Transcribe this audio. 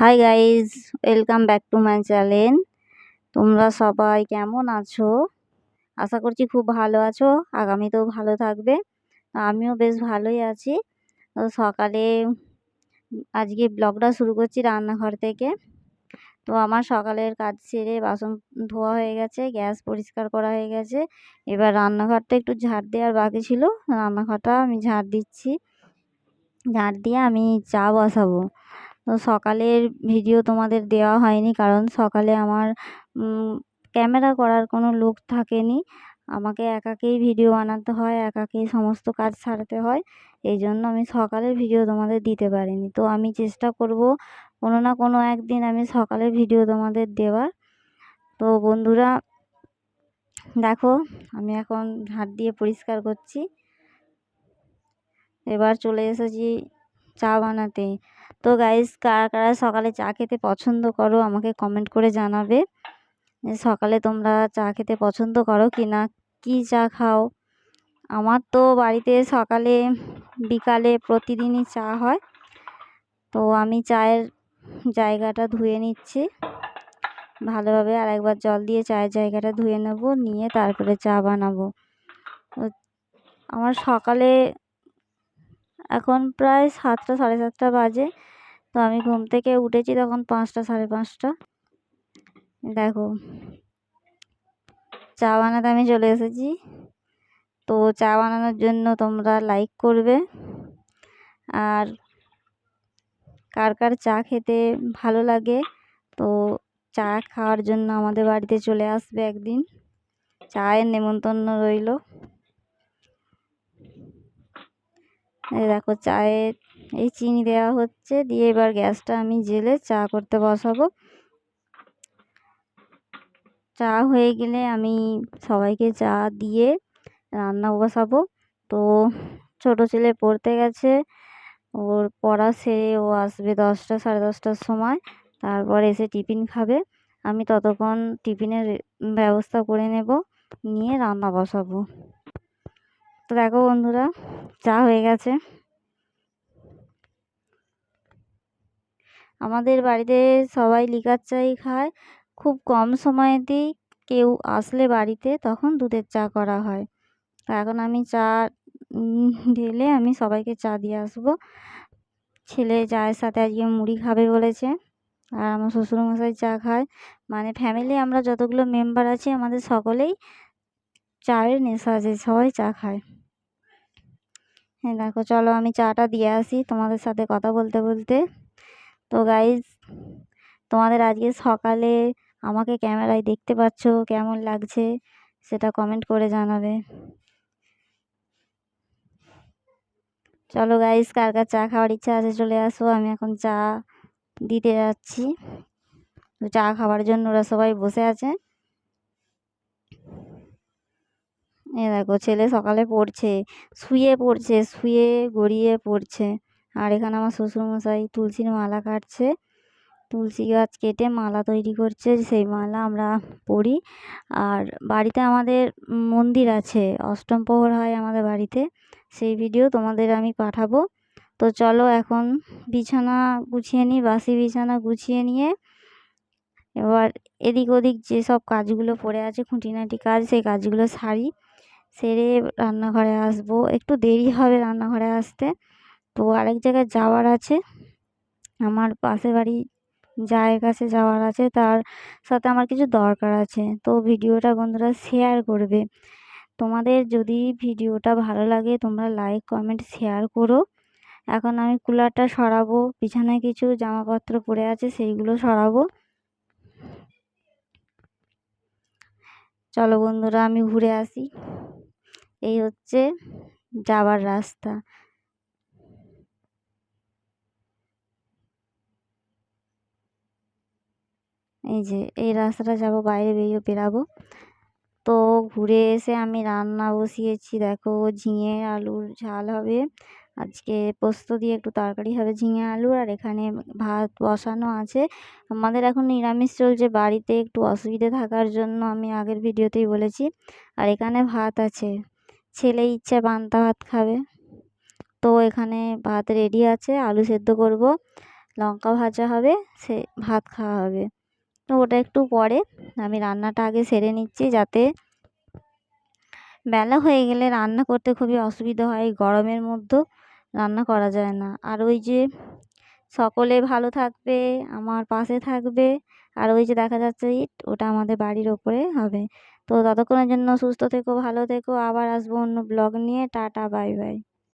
Hi guys welcome back to my channel তোমরা সবাই কেমন আছো? আশা করছি খুব ভালো আছো আগামীতেও ভালো থাকবে। আমিও বেশ ভালোই আছি। তো সকালে আজকে ব্লগটা শুরু করছি রান্নাঘর থেকে। তো আমার সকালের কাজ সেরে বাসন ধোয়া হয়ে গেছে, গ্যাস পরিষ্কার করা হয়ে গেছে। এবার রান্নাঘরটা একটু ঝাড় দেওয়ার বাকি ছিল, রান্নাঘরটা আমি ঝাড় দিচ্ছি। ঝাড় দিয়ে আমি চা বসাবো। সকালের ভিডিও তোমাদের দেওয়া হয়নি কারণ সকালে আমার ক্যামেরা করার কোনো লোক থাকেনি। আমাকে একাকেই ভিডিও বানাতে হয়, একাকেই সমস্ত কাজ সারতে হয়। এই জন্য আমি সকালের ভিডিও তোমাদের দিতে পারিনি। তো আমি চেষ্টা করব কোনো না কোনো একদিন আমি সকালের ভিডিও তোমাদের দেওয়ার। তো বন্ধুরা, দেখো, আমি এখন ঝাঁট দিয়ে পরিষ্কার করছি। এবার চলে এসেছি চা বানাতে। তো গাইস কারা কারা সকালে চা খেতে পছন্দ করো আমাকে কমেন্ট করে জানাবে সকালে তোমরা চা খেতে পছন্দ করো কি না কী চা খাও? আমার তো বাড়িতে সকালে, বিকালে প্রতিদিনই চা হয়। তো আমি চায়ের জায়গাটা ধুয়ে নিচ্ছি। ভালোভাবে আর একবার জল দিয়ে চায়ের জায়গাটা ধুয়ে নেব, নিয়ে তারপরে চা বানাবো। আমার সকালে এখন প্রায় সাতটা, সাড়ে সাতটা বাজে। তো আমি ঘুম থেকে উঠেছি তখন পাঁচটা, সাড়ে পাঁচটা। দেখো, চা বানাতে আমি চলে এসেছি। তো চা বানানোর জন্য তোমরা লাইক করবে। আর কার কার চা খেতে ভালো লাগে, তো চা খাওয়ার জন্য আমাদের বাড়িতে চলে আসবে একদিন। চায়ের নেমন্তন্ন রইল। দেখো চায়ে এই চিনি দেওয়া হচ্ছে, দিয়ে এবার গ্যাসটা আমি জেলে চা করতে বসাবো। চা হয়ে গেলে আমি সবাইকে চা দিয়ে রান্না বসাবো। তো ছোটো ছেলে পড়তে গেছে, ওর পড়া সেরে ও আসবে দশটা সাড়ে দশটার সময়, তারপর এসে টিফিন খাবে। আমি ততক্ষণ টিফিনের ব্যবস্থা করে নেব, নিয়ে রান্না বসাবো। তো দেখো বন্ধুরা, চা হয়ে গেছে। আমাদের বাড়িতে সবাই লিকার চাই খায়। খুব কম সময়তেই কেউ আসলে বাড়িতে, তখন দুধের চা করা হয়। এখন আমি চা ঢেলে আমি সবাইকে চা দিয়ে আসব। ছেলে চায়ের সাথে আজকে মুড়ি খাবে বলেছে, আর আমার শ্বশুরমশাই চা খায়। মানে ফ্যামিলি আমরা যতগুলো মেম্বার আছি, আমাদের সকলেই চায়ের নেশা আছে, সবাই চা খায়। হ্যাঁ দেখো, চলো আমি চাটা দিয়ে আসি তোমাদের সাথে কথা বলতে বলতে। তো গাইজ তোমাদের আজকে সকালে আমাকে ক্যামেরায় দেখতে পাচ্ছ, কেমন লাগছে সেটা কমেন্ট করে জানাবে। চলো গাইজ কার কার চা খাওয়ার ইচ্ছা আছে চলে আসো, আমি এখন চা দিতে যাচ্ছি। চা খাওয়ার জন্য ওরা সবাই বসে আছে। এ দেখো, ছেলে সকালে পড়ছে, শুয়ে পড়ছে, শুয়ে গড়িয়ে পড়ছে। আর এখানে আমার শ্বশুরমশাই তুলসীর মালা কাটছে। তুলসী গাছ কেটে মালা তৈরি করছে, সেই মালা আমরা পরি। আর বাড়িতে আমাদের মন্দির আছে, অষ্টম প্রহর হয় আমাদের বাড়িতে। সেই ভিডিও তোমাদের আমি পাঠাবো। তো চলো এখন বিছানা গুছিয়ে নিই, বাসি বিছানা গুছিয়ে নিয়ে। এবার এদিক ওদিক যেসব কাজগুলো পড়ে আছে, খুঁটিনাটি কাজ, সেই কাজগুলো সারি। সেরে রান্নাঘরে আসব। একটু দেরি হবে রান্নাঘরে আসতে। তো আরেক জায়গায় যাওয়ার আছে। আমার পাশের বাড়ি জায়ের কাছে যাওয়ার আছে। তার সাথে আমার কিছু দরকার আছে। তো ভিডিওটা বন্ধুরা শেয়ার করবে। তোমাদের যদি ভিডিওটা ভালো লাগে, তোমরা লাইক কমেন্ট শেয়ার করো। এখন আমি কুলারটা সরাবো। বিছানায় কিছু জামাপত্র পড়ে আছে, সেইগুলো সরাবো। চলো বন্ধুরা, আমি ঘুরে আসি। এই হচ্ছে যাওয়ার রাস্তা। এই যে, এই রাস্তাটা যাব, বাইরে বেরিয়ে বেরাবো। তো ঘুরে এসে আমি রান্না বসিয়েছি, দেখো ঝিঙে আলুর ঝাল হবে। আজকে পোস্ত দিয়ে একটু তরকারি হবে ঝিঙে আলু আর এখানে ভাত বসানো আছে। আমাদের এখন নিরামিষ চলছে, বাড়িতে একটু অসুবিধে থাকার জন্য আমি আগের ভিডিওতেই বলেছি। আর এখানে ভাত আছে, ছেলে ইচ্ছে পান্তা ভাত খাবে। তো এখানে ভাত রেডি আছে, আলু সেদ্ধ করব, লঙ্কা ভাজা হবে, সে ভাত খাওয়া হবে। ওটা একটু পরে। আমি রান্নাটা আগে সেরে নিচ্ছি যাতে বেলা হয়ে গেলে রান্না করতে খুবই অসুবিধা হয় গরমের মধ্যেও রান্না করা যায় না। আর ওই যে সকলে ভালো থাকবে, আমার পাশে থাকবে, আর ওই যে দেখা যাচ্ছে ইট, ওটা আমাদের বাড়ির ওপরে হবে। তো ততক্ষণের জন্য সুস্থ থেকো, ভালো থেকো, আবার আসব অন্য ব্লগ নিয়ে। Tata, bye bye.